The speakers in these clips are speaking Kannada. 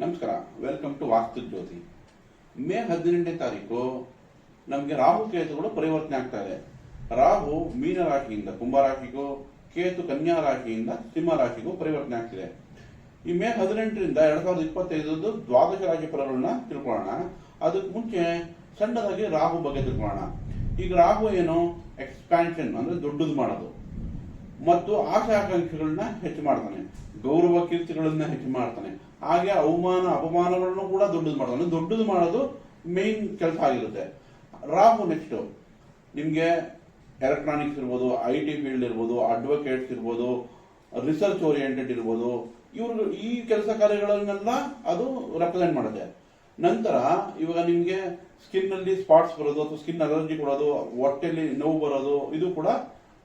ನಮಸ್ಕಾರ welcome to Vastu Jyoti May ಹದಿನೆಂಟನೇ ತಾರೀಕು ನಮಗೆ ರಾಹು ಕೇತುಗಳು ಪರಿವರ್ತನೆ ಆಗ್ತಾ ಇದೆ. ರಾಹು ಮೀನ ರಾಶಿಯಿಂದ ಕುಂಭ ರಾಶಿಗೂ, ಕೇತು ಕನ್ಯಾ ರಾಶಿಯಿಂದ ಸಿಂಹ ರಾಶಿಗೂ ಪರಿವರ್ತನೆ ಆಗ್ತಿದೆ. ಈ ಮೇ ಹದಿನೆಂಟರಿಂದ ಎರಡ್ ಸಾವಿರದ ಇಪ್ಪತ್ತೈದು ದ್ವಾದಶ ರಾಶಿ ಫಲಗಳನ್ನ ತಿಳ್ಕೊಳ್ಳೋಣ. ಅದಕ್ಕೆ ಮುಂಚೆ ಸಣ್ಣದಾಗಿ ರಾಹು ಬಗ್ಗೆ ತಿಳ್ಕೊಳ್ಳೋಣ. ಈಗ ರಾಹು ಏನು? ಎಕ್ಸ್ಪ್ಯಾನ್ಷನ್ ಅಂದ್ರೆ ದೊಡ್ಡದು ಮಾಡೋದು. ಮತ್ತು ಆಶಾಕಾಂಕ್ಷೆಗಳನ್ನ ಆಕಾಂಕ್ಷೆಗಳನ್ನ ಹೆಚ್ಚು ಮಾಡ್ತಾನೆ. ಗೌರವ ಕೀರ್ತಿಗಳನ್ನ ಹೆಚ್ಚು ಮಾಡ್ತಾನೆ. ಹಾಗೆ ಅವಮಾನ, ಅಪಮಾನಗಳನ್ನು ಕೂಡ ದೊಡ್ಡದು ಮಾಡ್ತಾನೆ. ದೊಡ್ಡದು ಮಾಡೋದು ಮೇನ್ ಕೆಲಸ ಆಗಿರುತ್ತೆ. ರಾಹು ನೆಕ್ಸ್ಟ್ ನಿಮಗೆ ಎಲೆಕ್ಟ್ರಾನಿಕ್ಸ್ ಇರ್ಬೋದು ಐ ಟಿ ಫೀಲ್ಡ್ ಇರ್ಬೋದು ಅಡ್ವೊಕೇಟ್ಸ್ ಇರ್ಬೋದು ರಿಸರ್ಚ್ ಓರಿಯೆಂಟೆಡ್ ಇರ್ಬೋದು ಇವರು ಈ ಕೆಲಸ ಕಾರ್ಯಗಳನ್ನೆಲ್ಲ ಅದು ರೆಪ್ರೆಸೆಂಟ್ ಮಾಡುತ್ತೆ. ನಂತರ ಇವಾಗ ನಿಮಗೆ ಸ್ಕಿನ್ ಅಲ್ಲಿ ಸ್ಪಾಟ್ಸ್ ಬರೋದು, ಅಥವಾ ಸ್ಕಿನ್ ಅಲರ್ಜಿ ಕೊಡೋದು, ಹೊಟ್ಟೆಲಿ ನೋವು ಬರೋದು, ಇದು ಕೂಡ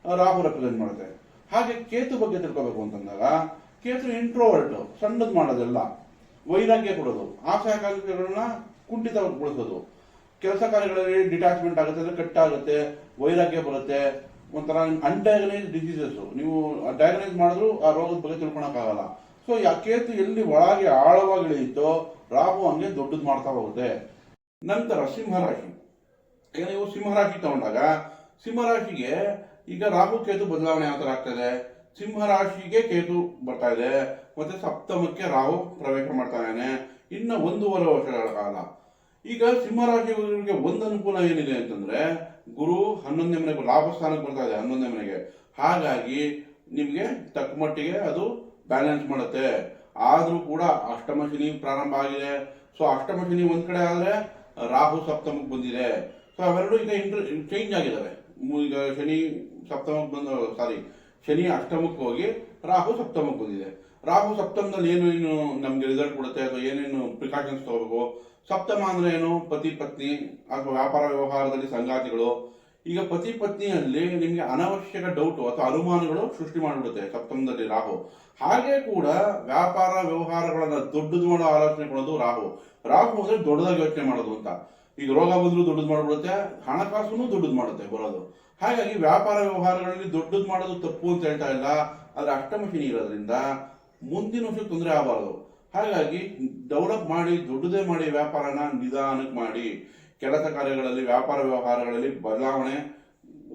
ರಾಹು ರೆಪ್ರೆಸೆಂಟ್ ಮಾಡುತ್ತೆ. ಹಾಗೆ ಕೇತು ಬಗ್ಗೆ ತಿಳ್ಕೋಬೇಕು ಅಂತಂದಾಗ, ಕೇತು ಇಂಟ್ರೋವರ್ಟ್ ಸಣ್ಣದು ಮಾಡೋದೆಲ್ಲ. ವೈರಾಗ್ಯ ಕೊಡೋದು. ಆಸೆ ಕುಂಠಿತ ಕುಂಠಿತಗೊಳಿಸೋದು ಕೆಲಸ ಕಾರ್ಯಗಳಲ್ಲಿ ಡಿಟ್ಯಾಚ್ಮೆಂಟ್ ಆಗುತ್ತೆ, ಅಂದ್ರೆ ಕಟ್ಟಾಗುತ್ತೆ, ವೈರಾಗ್ಯ ಬರುತ್ತೆ. ಒಂಥರ ಅನ್ಡಯಾಗನೈಸ್ ಡಿಸೀಸಸ್ ನೀವು ಡಯಾಗನೈಸ್ ಮಾಡಿದ್ರು ಆ ರೋಗದ ಬಗ್ಗೆ ತಿಳ್ಕೊಳಕ್ಕಾಗಲ್ಲ. ಸೊ ಆ ಕೇತು ಎಲ್ಲಿ ಒಳಗೆ ಆಳವಾಗಿ ಇಳಿಯುತ್ತೋ, ರಾಹು ಹಂಗೆ ದೊಡ್ಡದು ಮಾಡ್ತಾ ಹೋಗುತ್ತೆ. ನಂತರ ಸಿಂಹರಾಶಿ. ಈಗ ನೀವು ಸಿಂಹರಾಶಿ ತಗೊಂಡಾಗ ಸಿಂಹರಾಶಿಗೆ ಈಗ ರಾಹು ಕೇತು ಬದಲಾವಣೆ ಯಾವ ಥರ ಆಗ್ತದೆ? ಸಿಂಹರಾಶಿಗೆ ಕೇತು ಬರ್ತಾ ಇದೆ, ಮತ್ತೆ ಸಪ್ತಮಕ್ಕೆ ರಾಹು ಪ್ರವೇಶ ಮಾಡ್ತಾ ಇದ್ದಾನೆ. ಇನ್ನು ಒಂದೂವರೆ ವರ್ಷಗಳ ಕಾಲ. ಈಗ ಸಿಂಹರಾಶಿಯವರಿಗೆ ಒಂದು ಅನುಕೂಲ ಏನಿದೆ ಅಂತಂದ್ರೆ, ಗುರು ಹನ್ನೊಂದನೇ ಮನೆಗೆ ಲಾಭ ಸ್ಥಾನಕ್ಕೆ ಬರ್ತಾ ಇದೆ ಹನ್ನೊಂದನೇ ಮನೆಗೆ. ಹಾಗಾಗಿ ನಿಮಗೆ ತಕ್ಕ ಮಟ್ಟಿಗೆ ಅದು ಬ್ಯಾಲೆನ್ಸ್ ಮಾಡುತ್ತೆ. ಆದರೂ ಕೂಡ ಅಷ್ಟಮ ಶನಿ ಪ್ರಾರಂಭ ಆಗಿದೆ. ಸೊ ಅಷ್ಟಮ ಶನಿ ಒಂದ್ ಕಡೆ ಆದರೆ ರಾಹು ಸಪ್ತಮಕ್ಕೆ ಬಂದಿದೆ. ಸೊ ಅವೆರಡು ಈಗ ಇಂಟ್ರ ಚೇಂಜ್ ಆಗಿದ್ದಾವೆ ಈಗ ಶನಿ ಸಪ್ತಮಕ್ಕೆ ಬಂದ ಸಾರಿ, ಶನಿ ಅಷ್ಟಮಕ್ಕೆ ಹೋಗಿ ರಾಹು ಸಪ್ತಮಕ್ಕೆ ಬಂದಿದೆ ರಾಹು ಸಪ್ತಮದಲ್ಲಿ ಏನೇನು ನಮಗೆ ರಿಸಲ್ಟ್ ಕೊಡುತ್ತೆ? ಅಥವಾ ಏನೇನು ಪ್ರಿಕಾಷನ್ಸ್ ತಗೋಬೇಕು? ಸಪ್ತಮ ಅಂದ್ರೆ ಏನು? ಪತಿ ಪತ್ನಿ ಅಥವಾ ವ್ಯಾಪಾರ ವ್ಯವಹಾರದಲ್ಲಿ ಸಂಗಾತಿಗಳು. ಈಗ ಪತಿ ಪತ್ನಿಯಲ್ಲಿ ನಿಮಗೆ ಅನವಶ್ಯಕ ಡೌಟ್ ಅಥವಾ ಅನುಮಾನಗಳು ಸೃಷ್ಟಿ ಮಾಡಿಬಿಡುತ್ತೆ ಸಪ್ತಮದಲ್ಲಿ ರಾಹು. ಹಾಗೆ ಕೂಡ ವ್ಯಾಪಾರ ವ್ಯವಹಾರಗಳನ್ನ ದೊಡ್ಡದು ಮಾಡೋ ಆಲೋಚನೆ ಕೊಡೋದು ರಾಹು. ರಾಹು ಅಂದ್ರೆ ದೊಡ್ಡದಾಗಿ ಯೋಚನೆ ಮಾಡೋದು ಅಂತ. ಈಗ ರೋಗ ಬಂದರೂ ದೊಡ್ಡದು ಮಾಡ್ಬಿಡುತ್ತೆ ಹಣಕಾಸು ದೊಡ್ಡದು ಮಾಡುತ್ತೆ ಬರೋದು. ಹಾಗಾಗಿ ವ್ಯಾಪಾರ ವ್ಯವಹಾರಗಳಲ್ಲಿ ದೊಡ್ಡದು ಮಾಡೋದು ತಪ್ಪು ಅಂತ ಹೇಳ್ತಾ ಇಲ್ಲ. ಆದರೆ ಅಷ್ಟಮ ಶನಿ ಇರೋದ್ರಿಂದ ಮುಂದಿನ ವರ್ಷ ತೊಂದರೆ ಆಗಬಾರ್ದು. ಹಾಗಾಗಿ ಡೆವಲಪ್ ಮಾಡಿ, ದೊಡ್ಡದೇ ಮಾಡಿ ವ್ಯಾಪಾರನ ನಿಧಾನಕ್ಕೆ ಮಾಡಿ. ಕೆಲಸ ಕಾರ್ಯಗಳಲ್ಲಿ, ವ್ಯಾಪಾರ ವ್ಯವಹಾರಗಳಲ್ಲಿ ಬದಲಾವಣೆ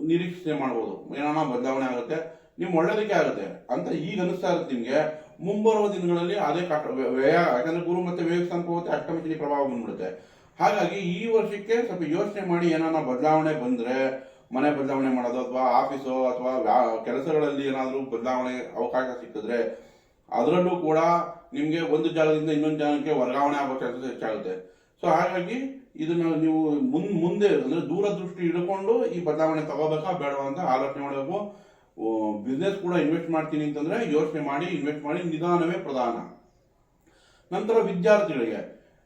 ನಿರೀಕ್ಷಣೆ ಮಾಡ್ಬೋದು. ಏನಾನ ಬದಲಾವಣೆ ಆಗುತ್ತೆ? ನಿಮ್ಮ ಒಳ್ಳೇದಕ್ಕೆ ಆಗುತ್ತೆ ಅಂತ ಈಗ ಅನಿಸ್ತಾ ಇರುತ್ತೆ ನಿಮಗೆ. ಮುಂಬರುವ ದಿನಗಳಲ್ಲಿ ಅದೇ ವ್ಯಯ ಯಾಕಂದ್ರೆ ಗುರು ಮತ್ತೆ ವ್ಯಯ ಹೋಗುತ್ತೆ ಅಷ್ಟಮ ಪ್ರಭಾವ ಬಂದ್ಬಿಡುತ್ತೆ. ಹಾಗಾಗಿ ಈ ವರ್ಷಕ್ಕೆ ಸ್ವಲ್ಪ ಯೋಚನೆ ಮಾಡಿ ಏನಾನ ಬದಲಾವಣೆ ಬಂದ್ರೆ, ಮನೆ ಬದಲಾವಣೆ ಮಾಡೋದು ಅಥವಾ ಆಫೀಸು ಅಥವಾ ಕೆಲಸಗಳಲ್ಲಿ ಏನಾದರೂ ಬದಲಾವಣೆ ಅವಕಾಶ ಸಿಕ್ಕಿದ್ರೆ, ಅದರಲ್ಲೂ ಕೂಡ ನಿಮಗೆ ಒಂದು ಜಾಗದಿಂದ ಇನ್ನೊಂದು ಜಾಗಕ್ಕೆ ವರ್ಗಾವಣೆ ಆಗೋ ಕೆಲಸ ಹೆಚ್ಚಾಗುತ್ತೆ. ಸೊ ಹಾಗಾಗಿ ಇದನ್ನ ನೀವು ಮುನ್, ಮುಂದೆ ಅಂದ್ರೆ ದೂರದೃಷ್ಟಿ ಹಿಡ್ಕೊಂಡು ಈ ಬದಲಾವಣೆ ತಗೋಬೇಕಾ ಬೇಡವಾ ಅಂತ ಆಲೋಚನೆ ಮಾಡಬೇಕು. ಬಿಸ್ನೆಸ್ ಕೂಡ ಇನ್ವೆಸ್ಟ್ ಮಾಡ್ತೀನಿ ಅಂತಂದ್ರೆ ಯೋಚನೆ ಮಾಡಿ ಇನ್ವೆಸ್ಟ್ ಮಾಡಿ ನಿಧಾನವೇ ಪ್ರಧಾನ. ನಂತರ ವಿದ್ಯಾರ್ಥಿಗಳಿಗೆ.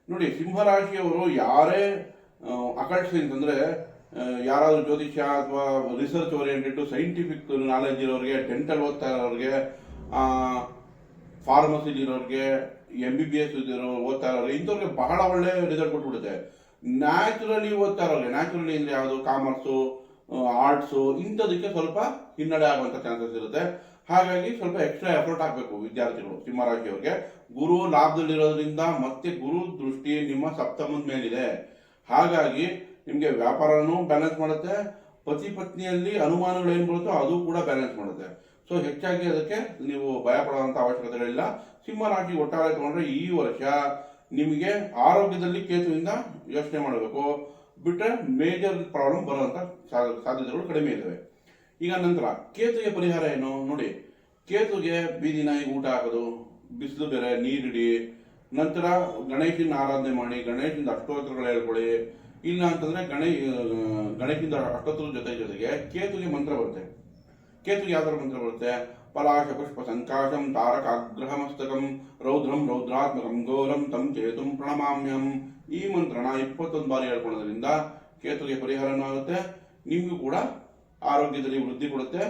ನೋಡಿ, ಸಿಂಹರಾಶಿಯವರು ಯಾರೇ ಅಕಲ್ಟ್ಸ್ ಅಂದರೆ ಯಾರಾದರೂ ಜ್ಯೋತಿಷ್ಯ ಅಥವಾ ರಿಸರ್ಚ್ ಓರಿಯೆಂಟೆಡ್ ಸೈಂಟಿಫಿಕ್ ನಾಲೆಜ್ ಇರೋರಿಗೆ ಡೆಂಟಲ್ ಓದ್ತಾ ಇರೋರಿಗೆ ಫಾರ್ಮಸಿ ಇರೋರಿಗೆ ಎಂ ಬಿ ಬಿ ಎಸ್ ಓದ್ತಾ ಇರೋರಿಗೆ ಇಂಥವ್ರಿಗೆ ಬಹಳ ಒಳ್ಳೆ ರಿಸಲ್ಟ್ ಕೊಟ್ಬಿಡುತ್ತೆ. ನ್ಯಾಚುರಲಿ ಓದ್ತಾ ಇರೋರಿಗೆ ನ್ಯಾಚುರಲಿ ಅಂದರೆ ಯಾವುದು? ಕಾಮರ್ಸು ಆರ್ಟ್ಸು ಇಂಥದಕ್ಕೆ ಸ್ವಲ್ಪ ಹಿನ್ನಡೆ ಆಗುವಂತ ಚಾನ್ಸಸ್ ಇರುತ್ತೆ. ಹಾಗಾಗಿ ಸ್ವಲ್ಪ ಎಕ್ಸ್ಟ್ರಾ ಎಫರ್ಟ್ ಹಾಕಬೇಕು ವಿದ್ಯಾರ್ಥಿಗಳು ಸಿಂಹರಾಶಿಯವ್ರಿಗೆ ಗುರು ಲಾಭದಲ್ಲಿರೋದ್ರಿಂದ ಮತ್ತೆ ಗುರು ದೃಷ್ಟಿ ನಿಮ್ಮ ಸಪ್ತಮದ ಮೇಲಿದೆ. ಹಾಗಾಗಿ ನಿಮಗೆ ವ್ಯಾಪಾರನೂ ಬ್ಯಾಲೆನ್ಸ್ ಮಾಡುತ್ತೆ. ಪತಿ ಪತ್ನಿಯಲ್ಲಿ ಅನುಮಾನಗಳು ಏನು ಬರುತ್ತೋ ಅದು ಕೂಡ ಬ್ಯಾಲೆನ್ಸ್ ಮಾಡುತ್ತೆ. ಸೊ ಹೆಚ್ಚಾಗಿ ಅದಕ್ಕೆ ನೀವು ಭಯ ಪಡುವಂತ ಅವಶ್ಯಕತೆಗಳಿಲ್ಲ. ಸಿಂಹರಾಶಿ ಒಟ್ಟಾರೆ ತಗೊಂಡ್ರೆ ಈ ವರ್ಷ ನಿಮಗೆ ಆರೋಗ್ಯದಲ್ಲಿ ಕೇತುವಿಂದ ಯೋಚನೆ ಮಾಡಬೇಕು. ಬಿಟ್ರೆ ಮೇಜರ್ ಪ್ರಾಬ್ಲಮ್ ಬರುವಂತ ಸಾ- ಸಾಧ್ಯತೆಗಳು ಕಡಿಮೆ ಇದ್ದಾವೆ ಈಗ ನಂತರ ಕೇತುಗೆ ಪರಿಹಾರ ಏನು? ನೋಡಿ ಕೇತುಗೆ ಬೀದಿ ನಾಯಿ ಊಟ ಹಾಕೋದು, ಬಿಸಿಲು ಬೇರೆ, ನೀರಿಡಿ, ನಂತರ ಗಣೇಶನ ಆರಾಧನೆ ಮಾಡಿ ಗಣೇಶನ ಅಷ್ಟೋತ್ತರಗಳು ಹೇಳ್ಕೊಳ್ಳಿ. ಇಲ್ಲ ಅಂತಂದ್ರೆ ಗಣೇ ಗಣೇಶನ ಅಷ್ಟೋತ್ತರ ಜೊತೆ ಜೊತೆಗೆ ಕೇತುಗೆ ಮಂತ್ರ ಬರುತ್ತೆ. ಕೇತುಗೆ ಯಾವ್ದಾರ ಮಂತ್ರ ಬರುತ್ತೆ? ಪಲಾಶ ಪುಷ್ಪ ಸಂಕಾಶಂ ತಾರಕಾಗ್ರಹ ಮಸ್ತಕಂ, ರೌದ್ರಂ ರೌದ್ರಾತ್ಮಕಂ ಘೋರಂ ತಂ ಚೇತುಂ ಪ್ರಣಮಾಮ್ಯಂ. ಈ ಮಂತ್ರಣ ಇಪ್ಪತ್ತೊಂದು ಬಾರಿ ಹೇಳ್ಕೊಳ್ಳೋದ್ರಿಂದ ಕೇತುಗೆ ಪರಿಹಾರನೂ ಆಗುತ್ತೆ, ನಿಮಗೂ ಕೂಡ ಆರೋಗ್ಯದಲ್ಲಿ ವೃದ್ಧಿ ಕೊಡುತ್ತೆ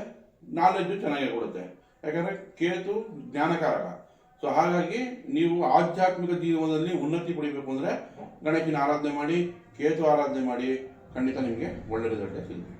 ನಾಲೆಡ್ಜು ಚೆನ್ನಾಗಿ ಕೊಡುತ್ತೆ. ಯಾಕಂದರೆ ಕೇತು ಜ್ಞಾನಕಾರಕ. ಸೊ ಹಾಗಾಗಿ ನೀವು ಆಧ್ಯಾತ್ಮಿಕ ಜೀವನದಲ್ಲಿ ಉನ್ನತಿ ಪಡಿಬೇಕು ಅಂದರೆ ಗಣೇಶನ ಆರಾಧನೆ ಮಾಡಿ, ಕೇತು ಆರಾಧನೆ ಮಾಡಿ, ಖಂಡಿತ ನಿಮಗೆ ಒಳ್ಳೆ ರಿಸಲ್ಟೇ ಸಿಗುತ್ತೆ.